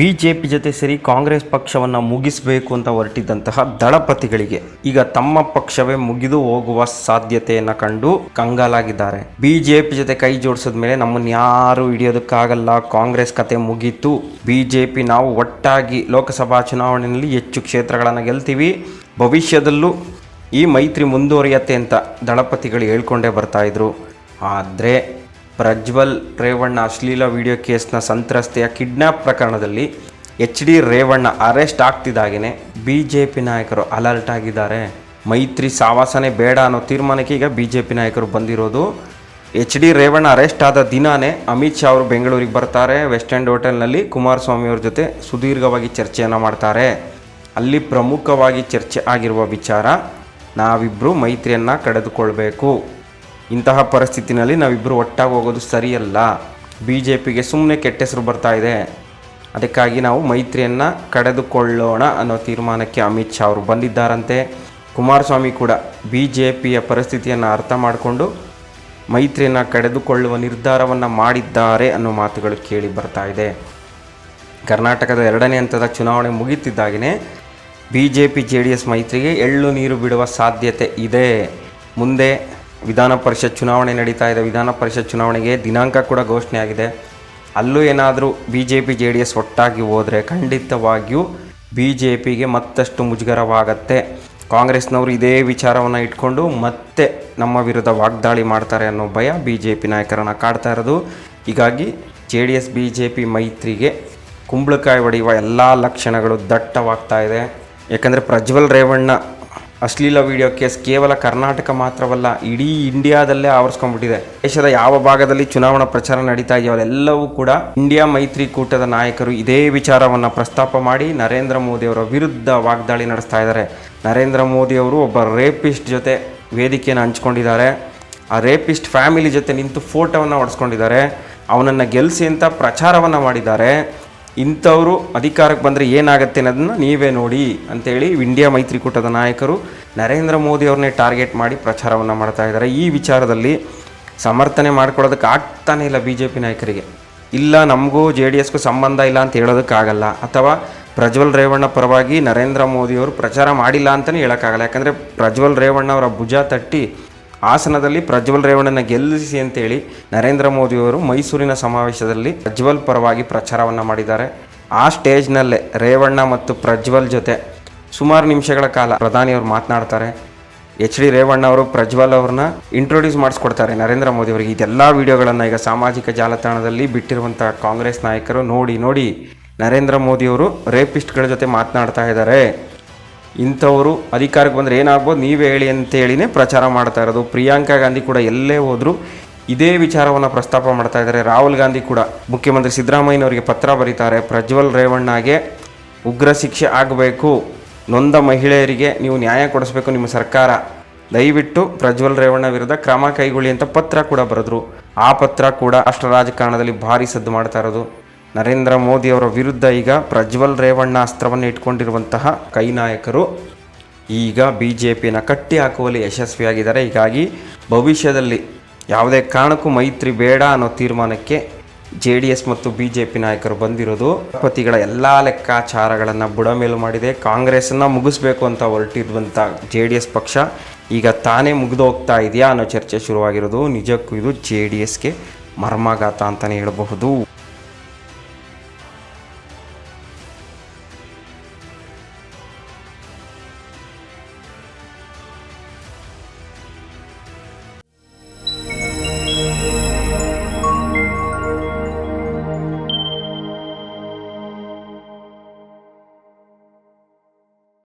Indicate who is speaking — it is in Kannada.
Speaker 1: ಬಿಜೆಪಿ ಜೊತೆ ಸೇರಿ ಕಾಂಗ್ರೆಸ್ ಪಕ್ಷವನ್ನ ಮುಗಿಸಬೇಕು ಅಂತ ಹೊರಟಿದ್ದಂತಹ ದಳಪತಿಗಳಿಗೆ ಈಗ ತಮ್ಮ ಪಕ್ಷವೇ ಮುಗಿದು ಹೋಗುವ ಸಾಧ್ಯತೆಯನ್ನು ಕಂಡು ಕಂಗಾಲಾಗಿದ್ದಾರೆ. ಬಿಜೆಪಿ ಜೊತೆ ಕೈ ಜೋಡಿಸಿದ ಮೇಲೆ ನಮ್ಮನ್ನ ಯಾರು ಹಿಡಿಯೋದಕ್ಕಾಗಲ್ಲ. ಕಾಂಗ್ರೆಸ್ ಕತೆ ಮುಗೀತು. ಬಿಜೆಪಿ ನಾವು ಒಟ್ಟಾಗಿ ಲೋಕಸಭಾ ಚುನಾವಣೆಯಲ್ಲಿ ಹೆಚ್ಚು ಕ್ಷೇತ್ರಗಳನ್ನು ಗೆಲ್ತೀವಿ. ಭವಿಷ್ಯದಲ್ಲೂ ಈ ಮೈತ್ರಿ ಮುಂದುವರಿಯತ್ತೆ ಅಂತ ದಳಪತಿಗಳು ಹೇಳ್ಕೊಂಡೇ ಬರ್ತಾ ಇದ್ರು. ಆದರೆ ಪ್ರಜ್ವಲ್ ರೇವಣ್ಣ ಅಶ್ಲೀಲ ವಿಡಿಯೋ ಕೇಸ್ನ ಸಂತ್ರಸ್ತೆಯ ಕಿಡ್ನಾಪ್ ಪ್ರಕರಣದಲ್ಲಿ ಎಚ್ ಡಿ ರೇವಣ್ಣ ಅರೆಸ್ಟ್ ಆಗ್ತಿದ್ದಾಗೇ ಬಿ ಜೆ ಪಿ ನಾಯಕರು ಅಲರ್ಟ್ ಆಗಿದ್ದಾರೆ. ಮೈತ್ರಿ ಸಾವಾಸನೆ ಬೇಡ ಅನ್ನೋ ತೀರ್ಮಾನಕ್ಕೆ ಈಗ ಬಿ ಜೆ ಪಿ ನಾಯಕರು ಬಂದಿರೋದು. ಎಚ್ ಡಿ ರೇವಣ್ಣ ಅರೆಸ್ಟ್ ಆದ ದಿನಾನೇ ಅಮಿತ್ ಶಾ ಅವರು ಬೆಂಗಳೂರಿಗೆ ಬರ್ತಾರೆ. ವೆಸ್ಟ್ ಎಂಡ್ ಹೋಟೆಲ್ನಲ್ಲಿ ಕುಮಾರಸ್ವಾಮಿ ಅವ್ರ ಜೊತೆ ಸುದೀರ್ಘವಾಗಿ ಚರ್ಚೆಯನ್ನು ಮಾಡ್ತಾರೆ. ಅಲ್ಲಿ ಪ್ರಮುಖವಾಗಿ ಚರ್ಚೆ ಆಗಿರುವ ವಿಚಾರ ನಾವಿಬ್ಬರು ಮೈತ್ರಿಯನ್ನು ಕಳೆದುಕೊಳ್ಬೇಕು. ಇಂತಹ ಪರಿಸ್ಥಿತಿನಲ್ಲಿ ನಾವಿಬ್ಬರು ಒಟ್ಟಾಗಿ ಹೋಗೋದು ಸರಿಯಲ್ಲ. ಬಿ ಜೆ ಪಿಗೆ ಸುಮ್ಮನೆ ಕೆಟ್ಟ ಹೆಸರು ಬರ್ತಾ ಇದೆ. ಅದಕ್ಕಾಗಿ ನಾವು ಮೈತ್ರಿಯನ್ನು ಕಡೆದುಕೊಳ್ಳೋಣ ಅನ್ನೋ ತೀರ್ಮಾನಕ್ಕೆ ಅಮಿತ್ ಶಾ ಅವರು ಬಂದಿದ್ದಾರಂತೆ. ಕುಮಾರಸ್ವಾಮಿ ಕೂಡ ಬಿ ಜೆ ಪಿಯ ಪರಿಸ್ಥಿತಿಯನ್ನು ಅರ್ಥ ಮಾಡಿಕೊಂಡು ಮೈತ್ರಿಯನ್ನು ಕಡೆದುಕೊಳ್ಳುವ ನಿರ್ಧಾರವನ್ನು ಮಾಡಿದ್ದಾರೆ ಅನ್ನೋ ಮಾತುಗಳು ಕೇಳಿ ಬರ್ತಾ ಇದೆ. ಕರ್ನಾಟಕದ ಎರಡನೇ ಹಂತದ ಚುನಾವಣೆ ಮುಗಿತಿದ್ದಾಗೇ B J P J D S ಮೈತ್ರಿಗೆ ಎಳ್ಳು ನೀರು ಬಿಡುವ ಸಾಧ್ಯತೆ ಇದೆ. ಮುಂದೆ ವಿಧಾನ ಪರಿಷತ್ ಚುನಾವಣೆ ನಡೀತಾ ಇದೆ. ವಿಧಾನ ಪರಿಷತ್ ಚುನಾವಣೆಗೆ ದಿನಾಂಕ ಕೂಡ ಘೋಷಣೆ ಆಗಿದೆ ಅಲ್ಲೂ ಏನಾದರೂ B J P J D S ಒಟ್ಟಾಗಿ ಹೋದರೆ ಖಂಡಿತವಾಗಿಯೂ ಬಿ ಜೆ ಪಿಗೆ ಮತ್ತಷ್ಟು ಮುಜುಗರವಾಗತ್ತೆ. ಕಾಂಗ್ರೆಸ್ನವರು ಇದೇ ವಿಚಾರವನ್ನು ಇಟ್ಕೊಂಡು ಮತ್ತೆ ನಮ್ಮ ವಿರುದ್ಧ ವಾಗ್ದಾಳಿ ಮಾಡ್ತಾರೆ ಅನ್ನೋ ಭಯ ಬಿ ಜೆ ಪಿ ನಾಯಕರನ್ನು ಕಾಡ್ತಾ ಇರೋದು. ಹೀಗಾಗಿ J D S B J P ಮೈತ್ರಿಗೆ ಕುಂಬಳಕಾಯಿ ಹೊಡೆಯುವ ಎಲ್ಲ ಲಕ್ಷಣಗಳು ದಟ್ಟವಾಗ್ತಾ ಇದೆ. ಯಾಕಂದರೆ ಪ್ರಜ್ವಲ್ ರೇವಣ್ಣ ಅಶ್ಲೀಲ ವಿಡಿಯೋ ಕೇಸ್ ಕೇವಲ ಕರ್ನಾಟಕ ಮಾತ್ರವಲ್ಲ, ಇಡೀ ಇಂಡಿಯಾದಲ್ಲೇ ಆವರಿಸ್ಕೊಂಡ್ಬಿಟ್ಟಿದೆ. ದೇಶದ ಯಾವ ಭಾಗದಲ್ಲಿ ಚುನಾವಣಾ ಪ್ರಚಾರ ನಡೀತಾ ಇದೆಯೋ ಅಲ್ಲೆಲ್ಲವೂ ಕೂಡ ಇಂಡಿಯಾ ಮೈತ್ರಿಕೂಟದ ನಾಯಕರು ಇದೇ ವಿಚಾರವನ್ನು ಪ್ರಸ್ತಾಪ ಮಾಡಿ ನರೇಂದ್ರ ಮೋದಿಯವರ ವಿರುದ್ಧ ವಾಗ್ದಾಳಿ ನಡೆಸ್ತಾ ಇದ್ದಾರೆ. ನರೇಂದ್ರ ಮೋದಿಯವರು ಒಬ್ಬ ರೇಪಿಸ್ಟ್ ಜೊತೆ ವೇದಿಕೆಯನ್ನು ಹಂಚ್ಕೊಂಡಿದ್ದಾರೆ. ಆ ರೇಪಿಸ್ಟ್ ಫ್ಯಾಮಿಲಿ ಜೊತೆ ನಿಂತು ಫೋಟೋವನ್ನು ಹೊಡೆಸ್ಕೊಂಡಿದ್ದಾರೆ. ಅವನನ್ನು ಗೆಲ್ಲಿಸಿ ಅಂತ ಪ್ರಚಾರವನ್ನು ಮಾಡಿದ್ದಾರೆ. ಇಂಥವರು ಅಧಿಕಾರಕ್ಕೆ ಬಂದರೆ ಏನಾಗುತ್ತೆ ಅನ್ನೋದನ್ನು ನೀವೇ ನೋಡಿ ಅಂತೇಳಿ ಇಂಡಿಯಾ ಮೈತ್ರಿಕೂಟದ ನಾಯಕರು ನರೇಂದ್ರ ಮೋದಿ ಅವ್ರನ್ನೇ ಟಾರ್ಗೆಟ್ ಮಾಡಿ ಪ್ರಚಾರವನ್ನು ಮಾಡ್ತಾ ಇದ್ದಾರೆ. ಈ ವಿಚಾರದಲ್ಲಿ ಸಮರ್ಥನೆ ಮಾಡ್ಕೊಳ್ಳೋದಕ್ಕೆ ಆಗ್ತಾನೇ ಇಲ್ಲ ಬಿ ಜೆ ಪಿ ನಾಯಕರಿಗೆ. ಇಲ್ಲ, ನಮಗೂ ಜೆ ಡಿ ಎಸ್ಗೂ ಸಂಬಂಧ ಇಲ್ಲ ಅಂತ ಹೇಳೋದಕ್ಕಾಗಲ್ಲ. ಅಥವಾ ಪ್ರಜ್ವಲ್ ರೇವಣ್ಣ ಪರವಾಗಿ ನರೇಂದ್ರ ಮೋದಿಯವರು ಪ್ರಚಾರ ಮಾಡಿಲ್ಲ ಅಂತಲೇ ಹೇಳೋಕ್ಕಾಗಲ್ಲ. ಯಾಕಂದರೆ ಪ್ರಜ್ವಲ್ ರೇವಣ್ಣ ಅವರ ಭುಜ ತಟ್ಟಿ ಹಾಸನದಲ್ಲಿ ಪ್ರಜ್ವಲ್ ರೇವಣ್ಣನ ಗೆಲ್ಲಿಸಿ ಅಂತೇಳಿ ನರೇಂದ್ರ ಮೋದಿಯವರು ಮೈಸೂರಿನ ಸಮಾವೇಶದಲ್ಲಿ ಪ್ರಜ್ವಲ್ ಪರವಾಗಿ ಪ್ರಚಾರವನ್ನು ಮಾಡಿದ್ದಾರೆ. ಆ ಸ್ಟೇಜ್ನಲ್ಲೇ ರೇವಣ್ಣ ಮತ್ತು ಪ್ರಜ್ವಲ್ ಜೊತೆ ಸುಮಾರು ನಿಮಿಷಗಳ ಕಾಲ ಪ್ರಧಾನಿಯವರು ಮಾತನಾಡ್ತಾರೆ. ಎಚ್ ಡಿ ರೇವಣ್ಣ ಅವರು ಪ್ರಜ್ವಲ್ ಅವ್ರನ್ನ ಇಂಟ್ರೊಡ್ಯೂಸ್ ಮಾಡಿಸ್ಕೊಡ್ತಾರೆ ನರೇಂದ್ರ ಮೋದಿ ಅವರಿಗೆ. ಇದೆಲ್ಲ ವಿಡಿಯೋಗಳನ್ನು ಈಗ ಸಾಮಾಜಿಕ ಜಾಲತಾಣದಲ್ಲಿ ಬಿಟ್ಟಿರುವಂಥ ಕಾಂಗ್ರೆಸ್ ನಾಯಕರು ನೋಡಿ ನೋಡಿ ನರೇಂದ್ರ ಮೋದಿಯವರು ರೇಪಿಸ್ಟ್ಗಳ ಜೊತೆ ಮಾತನಾಡ್ತಾ ಇದ್ದಾರೆ. ಇಂಥವರು ಅಧಿಕಾರಕ್ಕೆ ಬಂದರೆ ಏನಾಗ್ಬೋದು? ನೀವೇ ಹೇಳಿ ಅಂತೇಳಿನೇ ಪ್ರಚಾರ ಮಾಡ್ತಾ ಇರೋದು. ಪ್ರಿಯಾಂಕಾ ಗಾಂಧಿ ಕೂಡ ಎಲ್ಲೇ ಹೋದರೂ ಇದೇ ವಿಚಾರವನ್ನು ಪ್ರಸ್ತಾಪ ಮಾಡ್ತಾ ಇದ್ದಾರೆ. ರಾಹುಲ್ ಗಾಂಧಿ ಕೂಡ ಮುಖ್ಯಮಂತ್ರಿ ಸಿದ್ದರಾಮಯ್ಯನವರಿಗೆ ಪತ್ರ ಬರೀತಾರೆ. ಪ್ರಜ್ವಲ್ ರೇವಣ್ಣಗೆ ಉಗ್ರ ಶಿಕ್ಷೆ ಆಗಬೇಕು. ನೊಂದ ಮಹಿಳೆಯರಿಗೆ ನೀವು ನ್ಯಾಯ ಕೊಡಿಸ್ಬೇಕು ನಿಮ್ಮ ಸರ್ಕಾರ. ದಯವಿಟ್ಟು ಪ್ರಜ್ವಲ್ ರೇವಣ್ಣ ವಿರುದ್ಧ ಕ್ರಮ ಕೈಗೊಳ್ಳಿ ಅಂತ ಪತ್ರ ಕೂಡ ಬರೆದ್ರು. ಆ ಪತ್ರ ಕೂಡ ಅಷ್ಟ ರಾಜಕಾರಣದಲ್ಲಿ ಭಾರಿ ಸದ್ದು ಮಾಡ್ತಾ ಇರೋದು. ನರೇಂದ್ರ ಮೋದಿಯವರ ವಿರುದ್ಧ ಈಗ ಪ್ರಜ್ವಲ್ ರೇವಣ್ಣ ಅಸ್ತ್ರವನ್ನು ಇಟ್ಕೊಂಡಿರುವಂತಹ ಕೈ ನಾಯಕರು ಈಗ ಬಿ ಜೆ ಪಿನ ಕಟ್ಟಿ ಹಾಕುವಲ್ಲಿ ಯಶಸ್ವಿಯಾಗಿದ್ದಾರೆ. ಹೀಗಾಗಿ ಭವಿಷ್ಯದಲ್ಲಿ ಯಾವುದೇ ಕಾರಣಕ್ಕೂ ಮೈತ್ರಿ ಬೇಡ ಅನ್ನೋ ತೀರ್ಮಾನಕ್ಕೆ ಜೆ ಡಿ ಎಸ್ ಮತ್ತು ಬಿ ಜೆ ಪಿ ನಾಯಕರು ಬಂದಿರೋದು. ಪತಿಗಳ ಎಲ್ಲ ಲೆಕ್ಕಾಚಾರಗಳನ್ನು ಬುಡಮೇಲು ಮಾಡಿದೆ. ಕಾಂಗ್ರೆಸ್ಸನ್ನು ಮುಗಿಸ್ಬೇಕು ಅಂತ ಹೊರಟಿರುವಂಥ ಜೆ ಡಿ ಎಸ್ ಪಕ್ಷ ಈಗ ತಾನೇ ಮುಗಿದು ಹೋಗ್ತಾ ಇದೆಯಾ ಅನ್ನೋ ಚರ್ಚೆ ಶುರುವಾಗಿರೋದು. ನಿಜಕ್ಕೂ ಇದು ಜೆ ಡಿ ಎಸ್ಗೆ ಮರ್ಮಾಘಾತ ಅಂತಲೇ ಹೇಳಬಹುದು.